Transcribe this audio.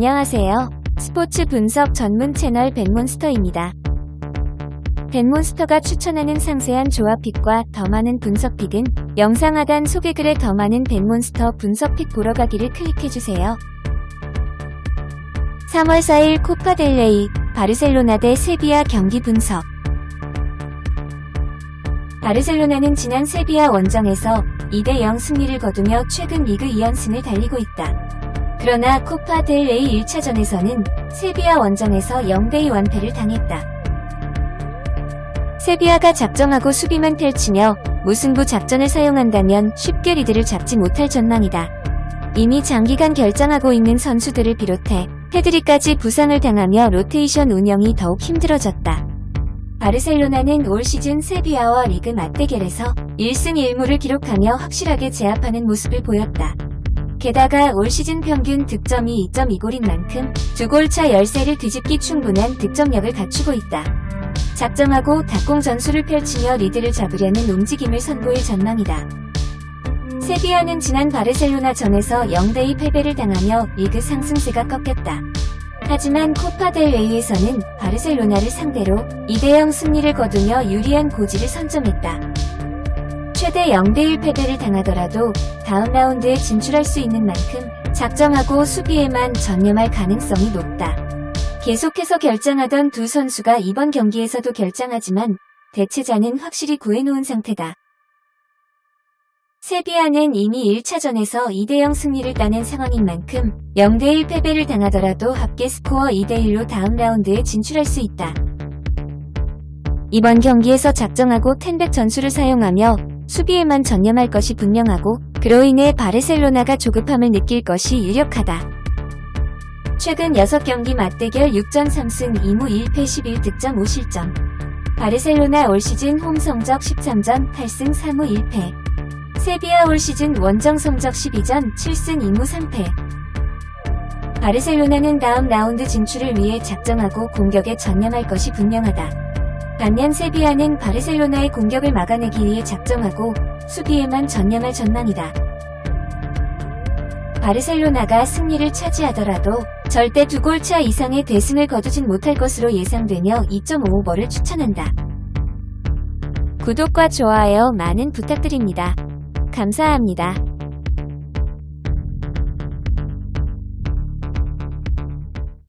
안녕하세요. 스포츠 분석 전문 채널 벤몬스터입니다. 벤몬스터가 추천하는 상세한 조합픽과 더 많은 분석픽은 영상 하단 소개글에 더 많은 벤몬스터 분석픽 보러 가기를 클릭해주세요. 3월 4일 코파델레이 바르셀로나 대 세비야 경기 분석 바르셀로나는 지난 세비야 원정에서 2대0 승리를 거두며 최근 리그 2연승을 달리고 있다. 그러나 코파 델 레이 1차전에서는 세비야 원정에서 0대2 완패를 당했다. 세비야가 작정하고 수비만 펼치며 무승부 작전을 사용한다면 쉽게 리드를 잡지 못할 전망이다. 이미 장기간 결장하고 있는 선수들을 비롯해 테드리까지 부상을 당하며 로테이션 운영이 더욱 힘들어졌다. 바르셀로나는 올 시즌 세비야와 리그 맞대결에서 1승 1무를 기록하며 확실하게 제압하는 모습을 보였다. 게다가 올 시즌 평균 득점이 2.2골인 만큼 두 골차 열세를 뒤집기 충분한 득점력을 갖추고 있다. 작정하고 닭공 전술을 펼치며 리드를 잡으려는 움직임을 선보일 전망이다. 세비야는 지난 바르셀로나 전에서 0대2 패배를 당하며 리그 상승세가 꺾였다. 하지만 코파 델레이에서는 바르셀로나를 상대로 2대0 승리를 거두며 유리한 고지를 선점했다. 최대 0대1 패배를 당하더라도 다음 라운드에 진출할 수 있는 만큼 작정하고 수비에만 전념할 가능성이 높다. 계속해서 결장하던 두 선수가 이번 경기에서도 결장하지만 대체자는 확실히 구해놓은 상태다. 세비야는 이미 1차전에서 2대0 승리를 따낸 상황인 만큼 0대1 패배를 당하더라도 합계 스코어 2대1로 다음 라운드에 진출할 수 있다. 이번 경기에서 작정하고 텐백 전술을 사용하며 수비에만 전념할 것이 분명하고 그로 인해 바르셀로나가 조급함을 느낄 것이 유력하다. 최근 6경기 맞대결 6전 3승 2무 1패 11득점 5실점. 바르셀로나 올 시즌 홈 성적 13전 8승 3무 1패. 세비야 올 시즌 원정 성적 12전 7승 2무 3패. 바르셀로나는 다음 라운드 진출을 위해 작정하고 공격에 전념할 것이 분명하다. 반면 세비야는 바르셀로나의 공격을 막아내기 위해 작정하고 수비에만 전념할 전망이다. 바르셀로나가 승리를 차지하더라도 절대 두 골차 이상의 대승을 거두진 못할 것으로 예상되며 2.5오버를 추천한다. 구독과 좋아요 많은 부탁드립니다. 감사합니다.